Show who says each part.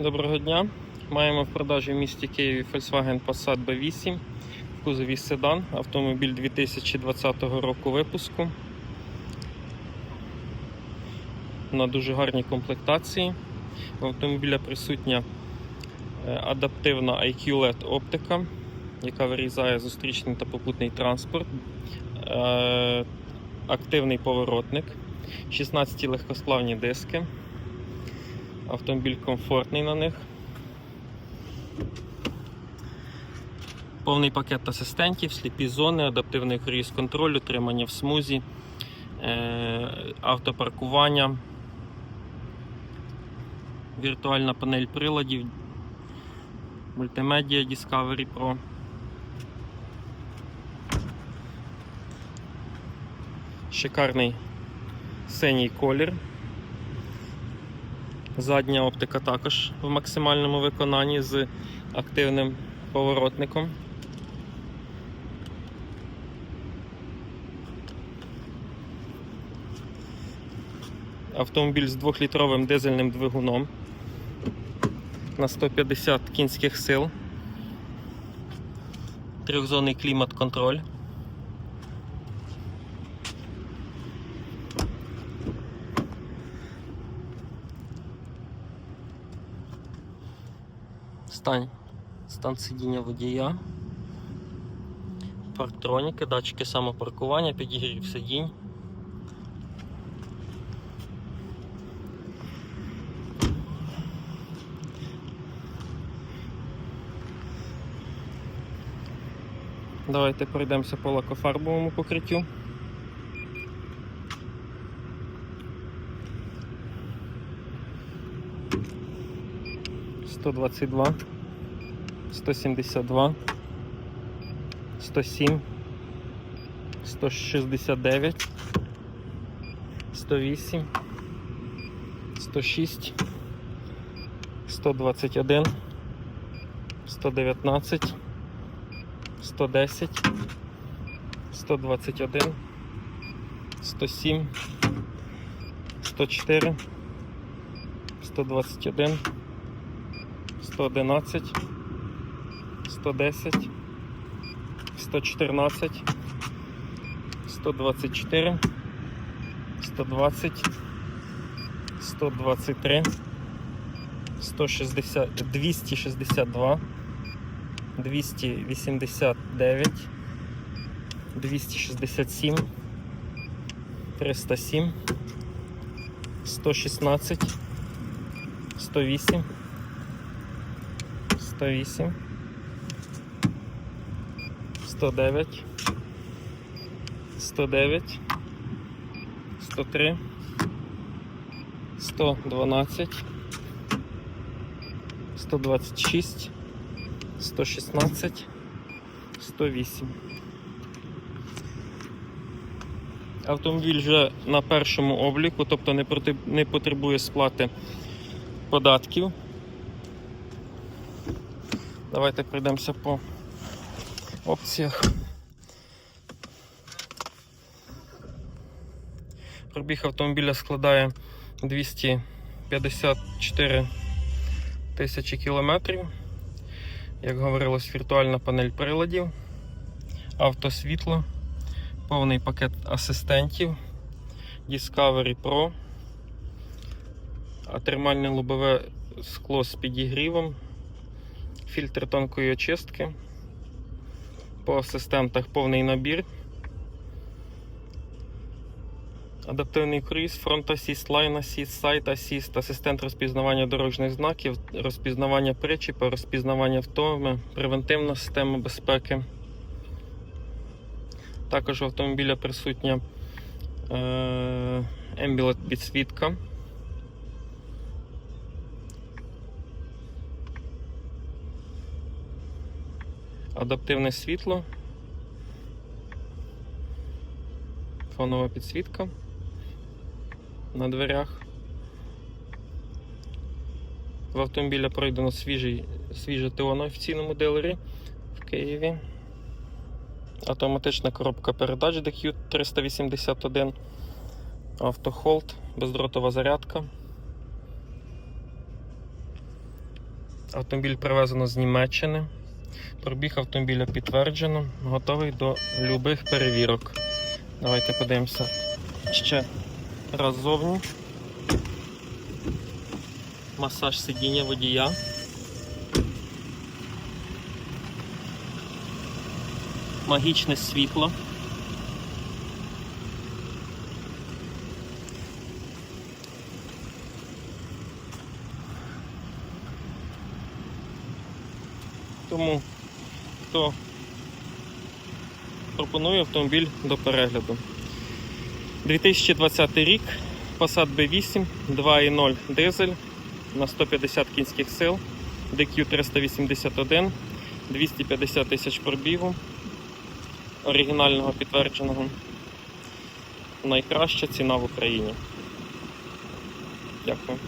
Speaker 1: Доброго дня. Маємо в продажі в місті Києві Volkswagen Passat B8 в кузові седан. Автомобіль 2020 року випуску. На дуже гарній комплектації. В автомобіля присутня е, адаптивна IQ LED оптика, яка вирізає зустрічний та попутний транспорт. Е, Активний поворотник, 16 легкосплавні диски. Автомобіль комфортний на них. Повний пакет асистентів, сліпі зони, адаптивний круїз контроль, утримання в смузі, е, автопаркування, віртуальна панель приладів, мультимедіа Discovery Pro. Шикарний синій колір. Задня оптика також в максимальному виконанні з активним поворотником. Автомобіль з 2-літровим дизельним двигуном на 150 кінських сил. Трьохзонний клімат-контроль. Стань, стан сидіння водія, парктроніки, датчики самопаркування, підігрів сидінь. Давайте пройдемося по лакофарбовому покриттю. 122, 172, 107, 169, 108, 106, 121, 119, 110, 121, 107, 104, 121, 111, 110, 114, 124, 120, 123, 160, 262, 289, 267, 307, 116, 108, 108, 109, 109, 103, 112, 126, 116, 108. Автомобіль вже на першому обліку, тобто не потребує сплати податків. Давайте пройдемося по опціях. Пробіг автомобіля складає 254 тисячі кілометрів. Як говорилось, віртуальна панель приладів, автосвітло, повний пакет асистентів, Discovery Pro, а термальне лобове скло з підігрівом, фільтр тонкої очистки. По асистентах повний набір. Адаптивний круїз, фронт асіст, лайн асіст, сайт асіст, асистент розпізнавання дорожніх знаків, розпізнавання причіпа, розпізнавання втоми, превентивна система безпеки. Також в автомобіля присутня е- ембілет підсвітка. Адаптивне світло. Фонова підсвітка на дверях. В автомобіля пройдено свіжий, свіже ТО на офіційному дилері в Києві. Автоматична коробка передач DQ 381. Автохолд, бездротова зарядка. Автомобіль привезено з Німеччини. Пробіг автомобіля підтверджено, готовий до любих перевірок. Давайте подивимося ще раз зовні. Масаж сидіння водія. Магічне світло. Тому хто пропонує автомобіль до перегляду. 2020 рік, Passat B8, 2.0 дизель на 150 кінських сил, DQ 381, 250 тисяч пробігу, оригінального підтвердженого. Найкраща ціна в Україні. Дякую.